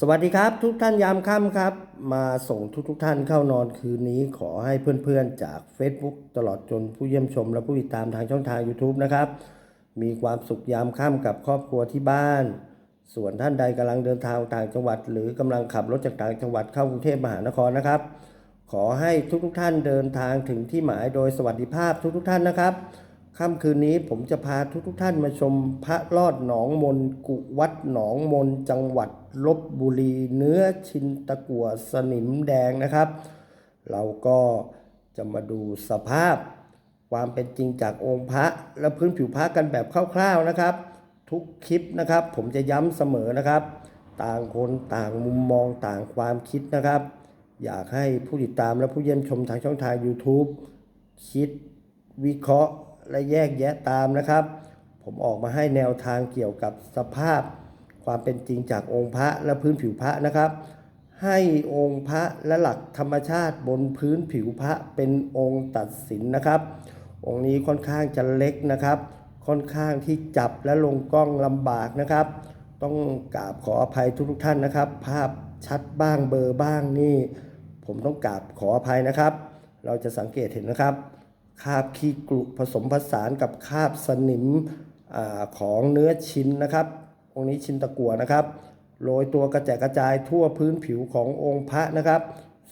สวัสดีครับ ทุกท่านยามค่ำครับ มาส่งทุกทท่านเข้านอนคืนนี้ ขอให้เพื่อนๆจาก Facebook ตลอดจนผู้เยี่ยมชม และผู้ติดตามทางช่องทาง YouTube นะครับ มีความสุขยามค่ำกับครอบครัวที่บ้าน ส่วนท่านใดกำลังเดินทางต่างจังหวัด หรือกำลังขับรถจากต่างจังหวัดเข้ากรุงเทพมหานครนะครับ ขอให้ทุกๆท่านเดินทางถึงที่หมายโดยสวัสดิภาพทุกๆท่านนะครับ ค่ำคืนนี้ผมจะพาทุกๆท่านมาชมพระลอดหนองมนกุวัดหนองมนจังหวัดลบบุรี เนื้อชินตะกัวสนิมแดงนะครับ เราก็จะมาดูสภาพความเป็นจริงจากองค์พระและพื้นผิวพระกันแบบคร่าวๆนะครับ ทุกคลิปนะครับ ผมจะย้ำเสมอนะครับ ต่างคนต่างมุมมองต่างความคิดนะครับ อยากให้ผู้ติดตามและผู้เยี่ยมชมทางช่องทาง YouTube คิดวิเคราะห์ และแยกแยะตามนะครับ ผมออกมาให้แนวทางเกี่ยวกับสภาพ ความเป็นจริงจากองค์พระและพื้นผิวพระนะครับ ให้องค์พระและหลักธรรมชาติบนพื้นผิวพระเป็นองค์ตัดสินนะครับ องค์นี้ค่อนข้างจะเล็กนะครับ ค่อนข้างที่จับและลงกล้องลำบากนะครับ ต้องกราบขออภัยทุกๆท่านนะครับ ภาพชัดบ้างเบลอร์บ้างนี่ ผมต้องกราบขออภัยนะครับ เราจะสังเกตเห็นนะครับ คาบขี้กรุผสมผสานกับคาบสนิมอของเนื้อชิ้นนะครับองค์นี้ชิ้นตะกัวนะครับโรยตัวกระจายกระจายทั่วพื้นผิวขององค์พระนะครับ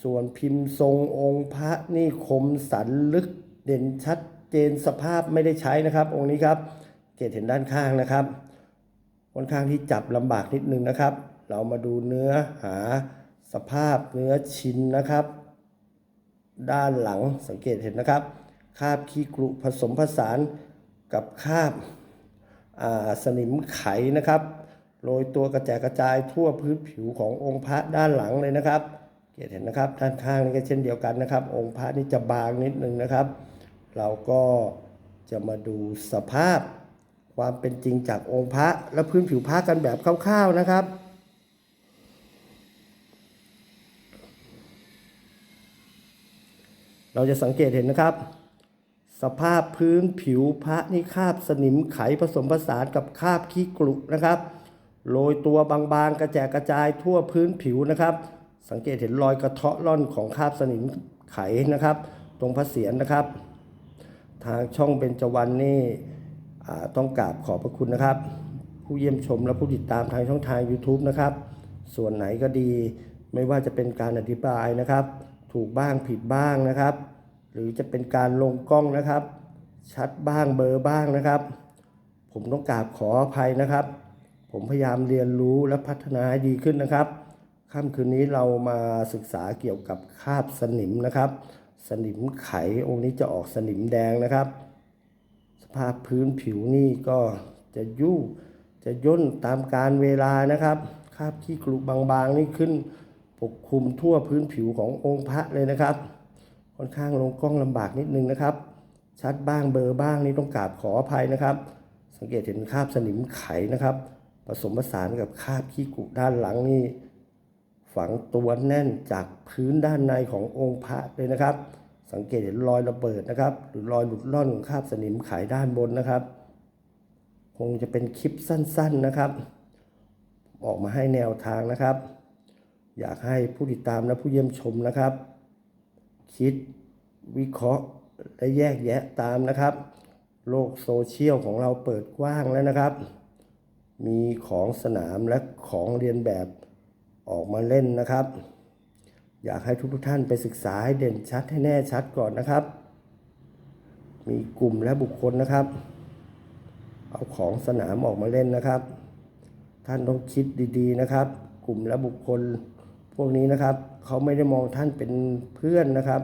ส่วนพิมพ์ทรงองค์พระนี่คมสันลึกเด่นชัดเจนสภาพไม่ได้ใช้นะครับ องค์นี้ครับเกตเห็นด้านข้างนะครับค่อนข้างที่จับลำบากนิดนึงนะครับ เรามาดูเนื้อหาสภาพเนื้อชิ้นนะครับ ด้านหลังสังเกตเห็นนะครับ คาบขี้กรุผสมผสานกับคาบาสนิมไขนะครับโรยตัวกระจายกระจายทั่วพื้นผิวขององค์พระด้านหลังเลยนะครับเกตเห็นนะครับด้านข้างนี่ก็เช่นเดียวกันนะครับ องค์พระนี่จะบางนิดนึงนะครับ เราก็จะมาดูสภาพความเป็นจริงจากองค์พระและพื้นผิวพระกันแบบคร่าวๆนะครับเราจะสังเกตเห็นนะครับ สภาพพื้นผิวพระนี่คาบสนิมไขผสมผสานกับคาบขี้กรุนะครับโรยตัวบางๆ กระแจกกระจายทั่วพื้นผิวนะครับ สังเกตเห็นรอยกระเทาะร่อนของคาบสนิมไขนะครับ ตรงพระเศียรนะครับ ทางช่องเบญจวรรณนี่ต้องกราบขอบพระคุณนะครับ ผู้เยี่ยมชมและผู้ติดตามทางช่องทาง YouTube นะครับ ส่วนไหนก็ดีไม่ว่าจะเป็นการอธิบายนะครับ ถูกบ้างผิดบ้างนะครับ หรือจะเป็นการลงกล้องนะครับ ชัดบ้างเบลอบ้างนะครับ ผมต้องกราบขออภัยนะครับ ผมพยายามเรียนรู้และพัฒนาให้ดีขึ้นนะครับค่ำคืนนี้เรามาศึกษาเกี่ยวกับคาบสนิมนะครับ สนิมไของค์นี้จะออกสนิมแดงนะครับ สภาพพื้นผิวนี่ก็จะยุ่จะย่นตามการเวลานะครับคราบขี้กรุบางๆนี่ขึ้นปกคลุมทั่วพื้นผิวขององค์พระเลยนะครับ ค่อนข้างลงกล้องลำบากนิดนึงนะครับ ชัดบ้างเบลอบ้างนี่ต้องกราบขออภัยนะครับ สังเกตเห็นคราบสนิมไขนะครับ ผสมผสานกับคราบขี้กุด้านหลังนี่ฝังตัวแน่นจากพื้นด้านในขององค์พระเลยนะครับ สังเกตเห็นรอยระเบิดนะครับ หรือรอยหลุดล่อนของคราบสนิมไขด้านบนนะครับ คงจะเป็นคลิปสั้น ๆนะครับ ออกมาให้แนวทางนะครับ อยากให้ผู้ติดตามและผู้เยี่ยมชมนะครับ คิดวิเคราะห์และแยกแยะตามนะครับ โลกโซเชียลของเราเปิดกว้างแล้วนะครับ มีของสนามและของเรียนแบบออกมาเล่นนะครับ อยากให้ทุกท่านไปศึกษาให้เด่นชัดให้แน่ชัดก่อนนะครับ มีกลุ่มและบุคคลนะครับ เอาของสนามออกมาเล่นนะครับ ท่านต้องคิดดีๆนะครับ กลุ่มและบุคคล พวกนี้นะครับเขาไม่ได้มองท่านเป็นเพื่อนนะครับ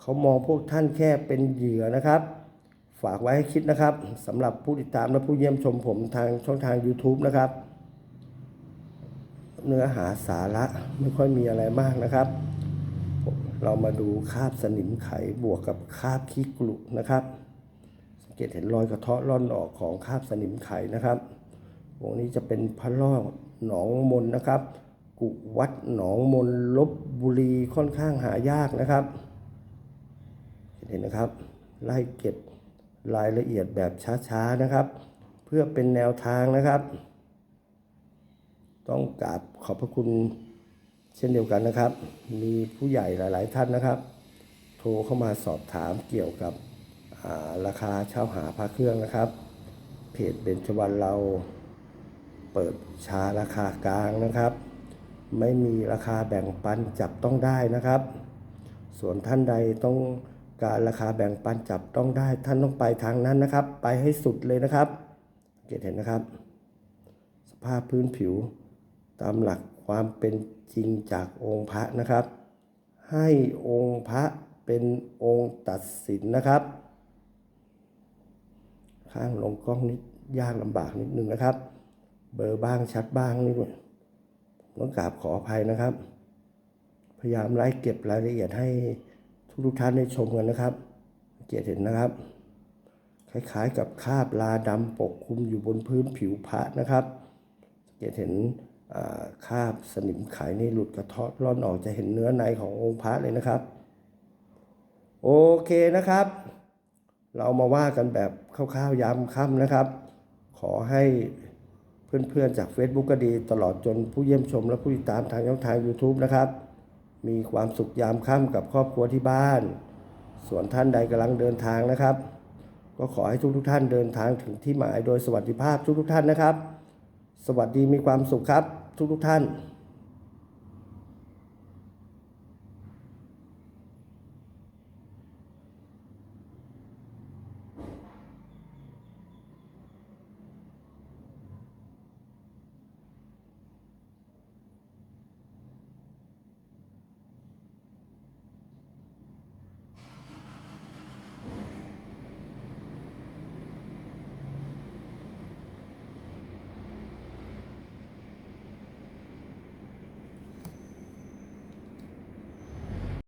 เขามองพวกท่านแค่เป็นเหยื่อนะครับ ฝากไว้ให้คิดนะครับสำหรับผู้ติดตามและผู้เยี่ยมชมผมทางช่องทาง YouTube นะครับ เนื้อหาสาระไม่ค่อยมีอะไรมากนะครับ เรามาดูคราบสนิมไขบวกกับคราบขี้กรุนะครับสังเกตเห็นรอยกระเทาะร่อนออกของคราบสนิมไขนะครับวงนี้จะเป็นพระลอกหนองมนนะครับ กุวัดหนองมนลบบุรีค่อนข้างหายากนะครับ เห็นนะครับ ไล่เก็บรายละเอียดแบบช้าๆนะครับ เพื่อเป็นแนวทางนะครับ ต้องกราบขอบพระคุณเช่นเดียวกันนะครับ มีผู้ใหญ่หลาย ๆ ท่านนะครับ โทรเข้ามาสอบถามเกี่ยวกับาราคาเช่าหาพระเครื่องนะครับ เพจเบญจวรรณเราเปิดชาราคากลางนะครับ ไม่มีราคาแบ่งปันจับต้องได้นะครับ ส่วนท่านใดต้องการราคาแบ่งปันจับต้องได้ ท่านต้องไปทางนั้นนะครับ ไปให้สุดเลยนะครับเกตเห็นนะครับ สภาพพื้นผิว ตามหลักความเป็นจริงจากองค์พระนะครับ ให้องค์พระเป็นองค์ตัดสินนะครับ ข้างลงกล้องนิดยากลำบากนิดนึงนะครับ เบอร์บ้างชัดบ้างนี่ด้วยผม ต้องกราบขออภัยนะครับ พยายามไล่เก็บรายละเอียดให้ทุกท่านได้ชมกันนะครับเกียรติเห็นนะครับ คล้ายๆกับคราบลาดำปกคลุมอยู่บนพื้นผิวพระนะครับเกียรติเห็นคราบสนิมไขนี่หลุดกระเทาะร่อนออกจะเห็นเนื้อในขององค์พระเลยนะครับ โอเคนะครับ เรามาว่ากันแบบคร่าวๆยามค่ำนะครับ ขอให้ เพื่อนๆ จาก Facebook ก็ดี ตลอดจนผู้เยี่ยมชมและผู้ติดตามทางช่องทาง YouTube นะครับ มีความสุขยามค่ำกับครอบครัวที่บ้าน ส่วนท่านใดกำลังเดินทางนะครับ ก็ขอให้ทุกทุกท่านเดินทางถึงที่หมายโดยสวัสดิภาพทุกทุกท่านนะครับ สวัสดีมีความสุขครับ ทุกทุกท่าน